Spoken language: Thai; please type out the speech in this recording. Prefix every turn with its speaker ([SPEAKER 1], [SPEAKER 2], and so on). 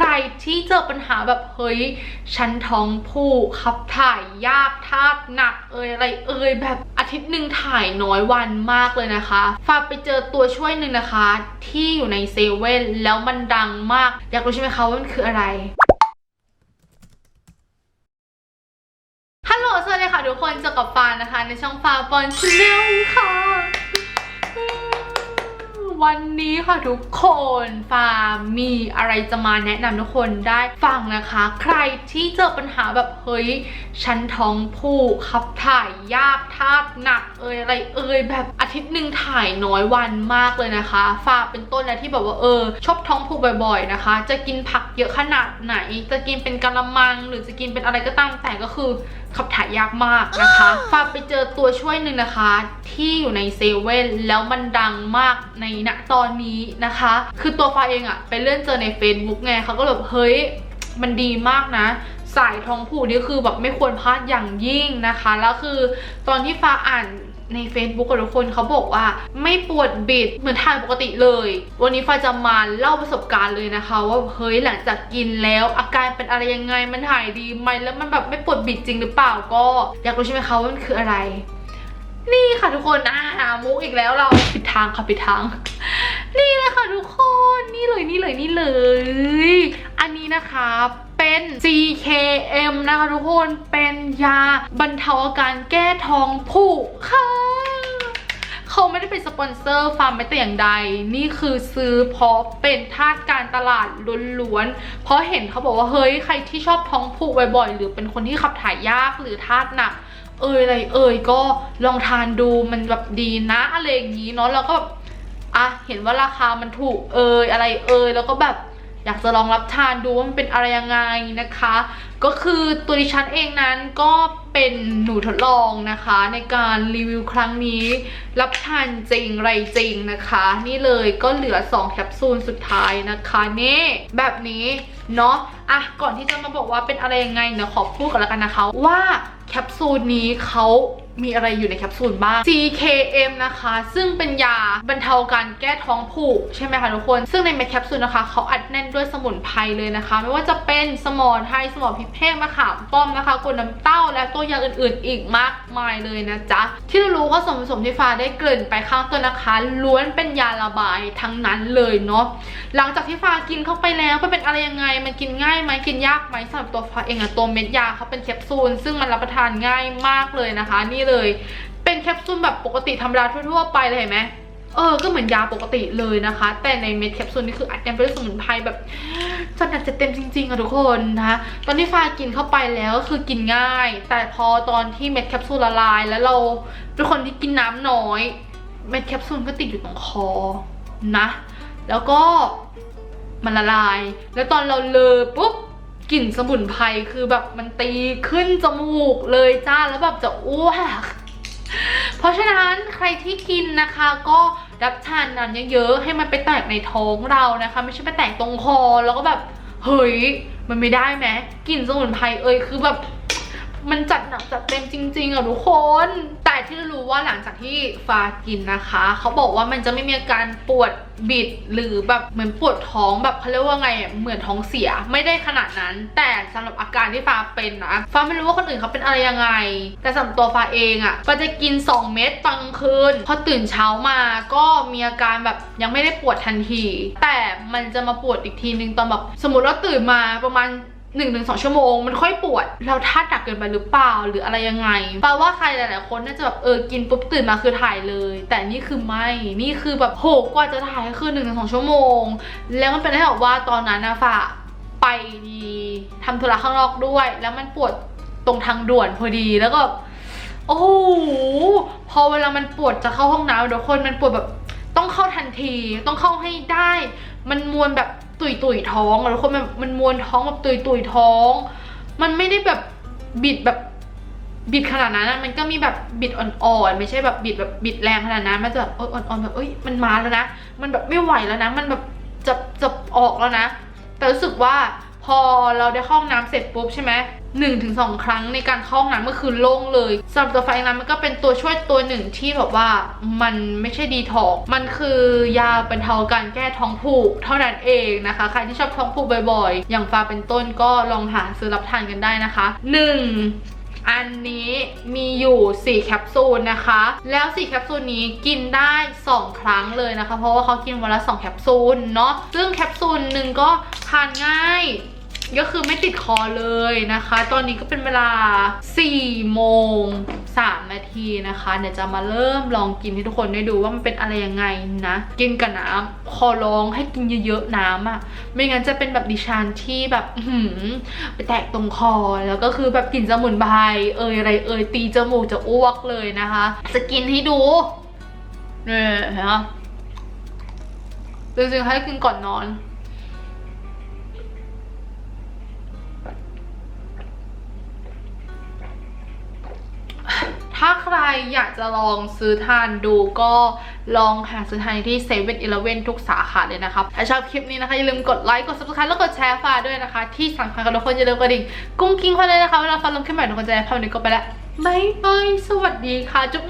[SPEAKER 1] ใครที่เจอปัญหาแบบเฮ้ยฉันท้องผูกขับถ่ายยากธาตุหนักเอยอะไรเอยแบบอาทิตย์หนึ่งถ่ายน้อยวันมากเลยนะคะฝากไปเจอตัวช่วยหนึ่งนะคะ ที่อยู่ในเซเว่นแล้วมันดังมาก อยากรู้ใช่ไหมคะว่ามันคืออะไรฮัลโหลสวัสดีค่ะทุกคนเจอกับฟานนะคะ ในช่องฟาบอลชาแนลค่ะ วันนี้ค่ะทุกคนฟามีอะไรจะมาแนะนำทุกคนได้ฟังนะคะ ใครที่เจอปัญหาแบบเฮ้ยฉันท้องผูกขับถ่ายยากธาตุหนักเอยอะไรเอยแบบอาทิตย์หนึ่งถ่ายน้อยวันมากเลยนะคะฟาเป็นต้นนะที่แบบว่าเออชอบท้องผูกบ่อยๆนะคะ จะกินผักเยอะขนาดไหน จะกินเป็นกะละมัง หรือจะกินเป็นอะไรก็ตามแต่ก็คือขับถ่ายยากมากนะคะฝาไปเจอตัวช่วยหนึ่งนะคะ ที่อยู่ในเซเว่นแล้วมันดังมากในณตอนนี้นะคะ คือตัวฟ้าเองอะไปเลื่อนเจอใน Facebook ไงเขาก็แบบเฮ้ยมันดีมากนะ สายท้องผูนี่คือแบบไม่ควรพลาดอย่างยิ่งนะคะ แล้วคือตอนที่ฟ้าอ่านใน Facebook กับทุกคนเขาบอกว่าไม่ปวดบิดเหมือนถ่ายปกติเลย วันนี้ฟ้าจะมาเล่าประสบการณ์เลยนะคะ ว่าเฮ้ยหลังจากกินแล้ว อาการเป็นอะไรยังไงมันถ่ายดีไหมแล้วมันแบบไม่ปวดบิดจริงหรือเปล่าก็ อยากรู้ใช่ไหมคะว่ามันคืออะไร นี่ค่ะทุกคนอ่ามุกอีกแล้วเราผิดทางค่ะผิดทาง นี่เลยค่ะทุกคนนี่เลยนี่เลยนี่เลย อันนี้นะคะเป็น CKM นะคะทุกคนเป็นยาบรรเทาอาการแก้ท้องผูกค่ะเขาไม่ได้เป็นสปอนเซอร์ฟาร์มไม่แต่อย่างใด นี่คือซื้อเพราะเป็นทาสการตลาดล้วนๆ เพราะเห็นเขาบอกว่าเฮ้ยใครที่ชอบท้องผูกบ่อยๆ หรือเป็นคนที่ขับถ่ายยากหรือทาสหนัก เอยอะไรเอยก็ลองทานดูมันแบบดีนะอะไรอย่างนี้เนาะแล้วก็แบบ เห็นว่าราคามันถูกเอยอะไรเอยแล้วก็แบบอยากจะลองรับทานดูว่ามันเป็นอะไรยังไงนะคะ ก็คือตัวดิฉันเองนั้นก็เป็นหนูทดลองนะคะ ในการรีวิวครั้งนี้ รับทานจริงไรจริงนะคะ นี่เลยก็เหลือ 2 แคปซูลสุดท้ายนะคะนี่แบบนี้เนาะอะก่อนที่จะมาบอกว่าเป็นอะไรยังไงเดี๋ยวขอพูดกันแล้วกันนะคะ ว่าแคปซูลนี้เขา มีอะไรอยู่ในแคปซูลบ้าง CKM นะคะ ซึ่งเป็นยาบรรเทาการแก้ท้องผูกใช่ไหมคะทุกคน ซึ่งในเม็ดแคปซูลนะคะเขาอัดแน่นด้วยสมุนไพรเลยนะคะ ไม่ว่าจะเป็นสมอไทยสมอพริกแห้งมะขามป้อมนะคะกลน้ำเต้าและตัวยาอื่นๆ อีกมากมายเลยนะจ๊ะ ที่เรารู้ว่าส่วนผสมที่ฟ้าได้เกริ่นไปข้างต้นนะคะ ล้วนเป็นยาระบายทั้งนั้นเลยเนาะหลังจากที่ฟ้ากินเข้าไปแล้วมันเป็นอะไรยังไง มันกินง่ายไหมกินยากไหมสำหรับตัวฟ้าเองอะตัวเม็ดยาเขาเป็นแคปซูลซึ่งมันรับประทานง่ายมากเลยนะคะนี่เลย เป็นแคปซูลแบบปกติธรรมดาทั่วๆไปเลยเห็นไหมเออ ก็เหมือนยาปกติเลยนะคะ แต่ในเม็ดแคปซูลนี่คืออัดแน่นไปด้วยสมุนไพรแบบจัดหนักจัดเต็มจริงๆอะทุกคนนะคะ ตอนที่ฟ้ากินเข้าไปแล้วก็คือกินง่าย แต่พอตอนที่เม็ดแคปซูลละลาย แล้วเราเป็นคนที่กินน้ำน้อย เม็ดแคปซูลก็ติดอยู่ตรงคอนะ แล้วก็มันละลาย แล้วตอนเราเลอปุ๊บ กลิ่นสมุนไพรคือแบบมันตีขึ้นจมูกเลยจ้าแล้วแบบจะอ้วก เพราะฉะนั้นใครที่กินนะคะก็รับทานนั้นเยอะๆให้มันไปแตกในท้องเรานะคะ ไม่ใช่ไปแตกตรงคอแล้วก็แบบเฮ้ยมันไม่ได้ไหมกลิ่นสมุนไพรเอ่ยคือแบบ มันจัดหนักจัดเต็มจริง ๆอะทุกคน แต่ที่รู้ว่าหลังจากที่ฟ้ากินนะคะ เขาบอกว่ามันจะไม่มีอาการปวดบิดหรือแบบเหมือนปวดท้องแบบเขาเรียกว่าไงเหมือนท้องเสียไม่ได้ขนาดนั้น แต่สำหรับอาการที่ฟ้าเป็นนะฟ้าไม่รู้ว่าคนอื่นเขาเป็นอะไรยังไง แต่สำหรับตัวฟ้าเองอะฟ้าจะกิน 2 เม็ดตอนกลางคืนพอตื่นเช้ามาก็มีอาการแบบยังไม่ได้ปวดทันที แต่มันจะมาปวดอีกทีนึงตอนแบบสมมติว่าตื่นมาประมาณ หนึ่งถึงสองชั่วโมงมันค่อยปวดเราท่าหนักเกินไปหรือเปล่าหรืออะไรยังไงแปลว่าใครหลายๆคนน่าจะแบบเออกินปุ๊บตื่นมาคือถ่ายเลย แต่นี่คือไม่นี่คือแบบโหกว่าจะถ่ายคือหนึ่งถึงสองชั่วโมง แล้วมันเป็นได้แบบว่าตอนนั้นนะฝ่าไปดีทำธุระข้างนอกด้วย แล้วมันปวดตรงทางด่วนพอดีแล้วก็โอ้โหพอเวลามันปวดจะเข้าห้องน้ำเดี๋ยวคนมันปวดแบบต้องเข้าทันที ต้องเข้าให้ได้ มันมวนแบบ ตุยตุยท้องอะทุกคนมันมันมวนท้องแบบตุยตุยท้อง มันไม่ได้แบบบิดแบบบิดขนาดนั้นมันก็มีแบบบิดอ่อนๆไม่ใช่แบบบิดแบบบิดแรงขนาดนั้นมันจะแบบอ่อนๆแบบเอ้ยมันมาแล้วนะ มันแบบไม่ไหวแล้วนะ มันแบบจะจะออกแล้วนะ แต่รู้สึกว่าพอเราได้ห้องน้ำเสร็จปุ๊บใช่ไหม 1นถึงสครั้งในการเข้าห้องน้ำก็คือโล่งเลยสำหรับตัวไฟนั้นมันก็เป็นตัวช่วยตัวหนึ่งที่แบบว่ามันไม่ใช่ดีท็อกมันคือยาบรรเทาการแก้ท้องผูกเท่านั้นเองนะคะ ใครที่ชอบท้องผูกบ่อยๆ อย่างฟ้าเป็นต้นก็ลองหาซื้อรับทานกันได้นะคะ 1อันนี้มีอยู่ 4 แคปซูลนะคะ แล้ว 4 แคปซูลนี้กินได้ 2 ครั้งเลยนะคะ เพราะว่าเขากินวันละ 2 แคปซูลเนาะซึ่งแคปซูลหนึ่งก็ทานง่าย ก็คือไม่ติดคอเลยนะคะ ตอนนี้ก็เป็นเวลา4โมง3นาทีนะคะเดี๋ยวจะมาเริ่มลองกินให้ทุกคนได้ดูว่ามันเป็นอะไรยังไงนะ กินกับน้ำขอร้องให้กินเยอะๆน้ำอะ่ะ ไม่งั้นจะเป็นแบบดิฉันที่แบบหือไปแตกตรงคอแล้วก็คือแบบกลิ่นสมุนไพรเอยอะไรเอยตีจมูกจะอ้วกเลยนะคะ จะกินให้ดูเนี่ยนไหมจริงๆให้กินก่อนนอน ถ้าใครอยากจะลองซื้อทานดูก็ลองหาซื้อทานที่เซเว่นอีเลเว่นทุกสาขาเลยนะครับถ้าชอบคลิปนี้นะคะอย่าลืมกดไลค์กด subscribe แล้วกดแชร์ฝากด้วยนะคะ ที่สำคัญกับทุกคนอย่าลืมกระดิ่งกุ้งกิ้งพอเลยนะคะเวลาฟังลงขึ้นใหม่ทุกคนจะได้พาพนี้ก็ไปแล้วบายบายสวัสดีค่ะจุ๊บ